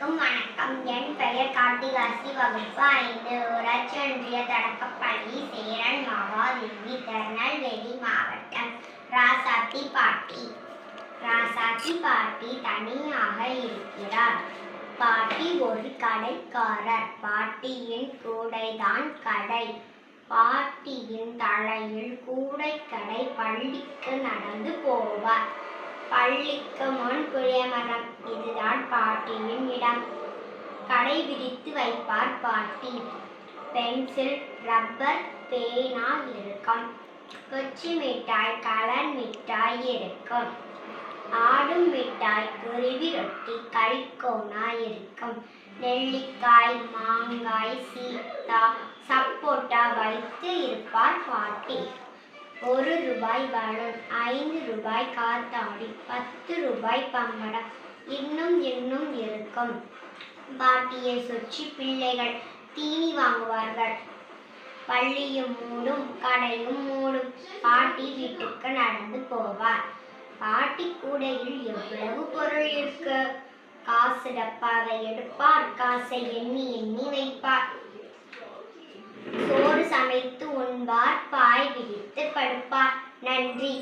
அனைவருக்கும் வணக்கம். என் பெயர் கார்த்திகாசி வகுப்பு ஐந்து. ஊராட்சி ஒன்றிய தொடக்கப்பள்ளி சேரன் மகாதேவி திருநெல்வேலி மாவட்டம் ராசாத்தி பாட்டி. ராசாத்தி பாட்டி தனியாக இருக்கிறார். பாட்டி ஒரு கடைக்காரர். பாட்டியின் கூடைதான் கடை. பாட்டியின் தலையில் கூடைக்கடை பள்ளிக்கு நடந்து போவார். பள்ளிக்கு முன் புளியமரம். இதுதான் பா பாட்டியின் இடம். கடை விரித்து வைப்பார் பாட்டி பென்சில் ரப்பர் பேனா இருக்கும். கொச்சி மிட்டாய் கலர் மிட்டாய் இருக்கும். ஆடும் மிட்டாய் குருவி ரொட்டி கழிக்கோனா இருக்கும். நெல்லிக்காய் மாங்காய் சீத்தா சப்போட்டா வைத்து இருப்பார் பாட்டி ஒரு ரூபாய் பலூன் ஐந்து ரூபாய் காத்தாடி பத்து ரூபாய் பம்படம் இன்னும் இன்னும் இருக்கும். பாட்டியை சுற்றி பிள்ளைகள் தீனி வாங்குவார்கள். பள்ளியும் மூடும் கடையும் மூடும் பாட்டி வீட்டுக்கு நடந்து போவார். பாட்டி கூடையில் எவ்வளவு பொருள் இருக்கு? காசு டப்பாவை எடுப்பார் காசை எண்ணி எண்ணி வைப்பார். சோறு சமைத்து உண்பார் பாய் விரித்து படுப்பார். நன்றி.